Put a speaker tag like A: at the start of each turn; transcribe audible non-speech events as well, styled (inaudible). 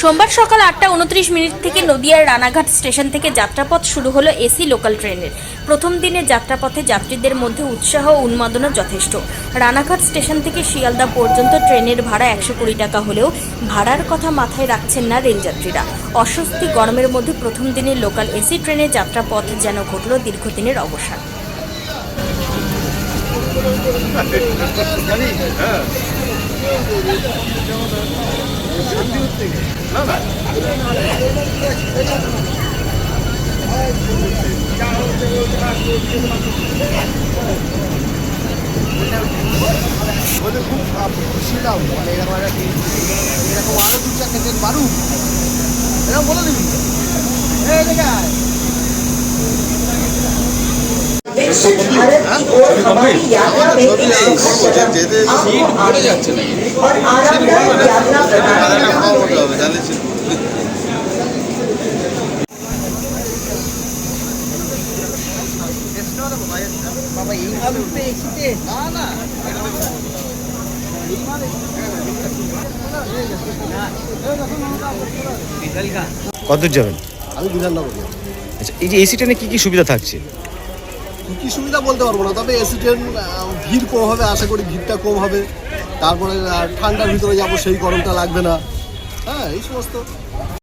A: সোমবার সকাল আটটা উনত্রিশ মিনিট থেকে নদিয়ার রানাঘাট স্টেশন থেকে যাত্রাপথ শুরু হলো এসি লোকাল ট্রেনের। প্রথম দিনের যাত্রাপথে যাত্রীদের মধ্যে উৎসাহ ও উন্মাদনা যথেষ্ট। রানাঘাট স্টেশন থেকে শিয়ালদা পর্যন্ত ট্রেনের ভাড়া একশো কুড়ি টাকা হলেও ভাড়ার কথা মাথায় রাখছেন না রেলযাত্রীরা অস্বস্তি গরমের মধ্যে প্রথম দিনের লোকাল এসি ট্রেনের যাত্রাপথ যেন ঘটল দীর্ঘদিনের অবসান। (laughs)
B: বলে খুব মানে এরকম একটা এরকম আরও বলে দিবি হ্যাঁ দেখে
C: भारत की ओर हमारी यात्रा में एक सुखद कदम आप आगे और आरामदायक यात्रा प्रदान करना
B: বাবা এইভাবে উঠবে এসিতে না না
D: কত দূর যাবেন
B: আমি বিধাননগর যাবো
D: আচ্ছা এই যে এসি ট্রেনে কী কী সুবিধা থাকছে
B: কি সুবিধা বলতে পারব না, তবে এসি ট্রেন ভিড় কম হবে, আশা করি ভিড়টা কম হবে। তারপরে ঠান্ডার ভিতরে যাব, সেই গরমটা লাগবে না। হ্যাঁ এই সমস্ত।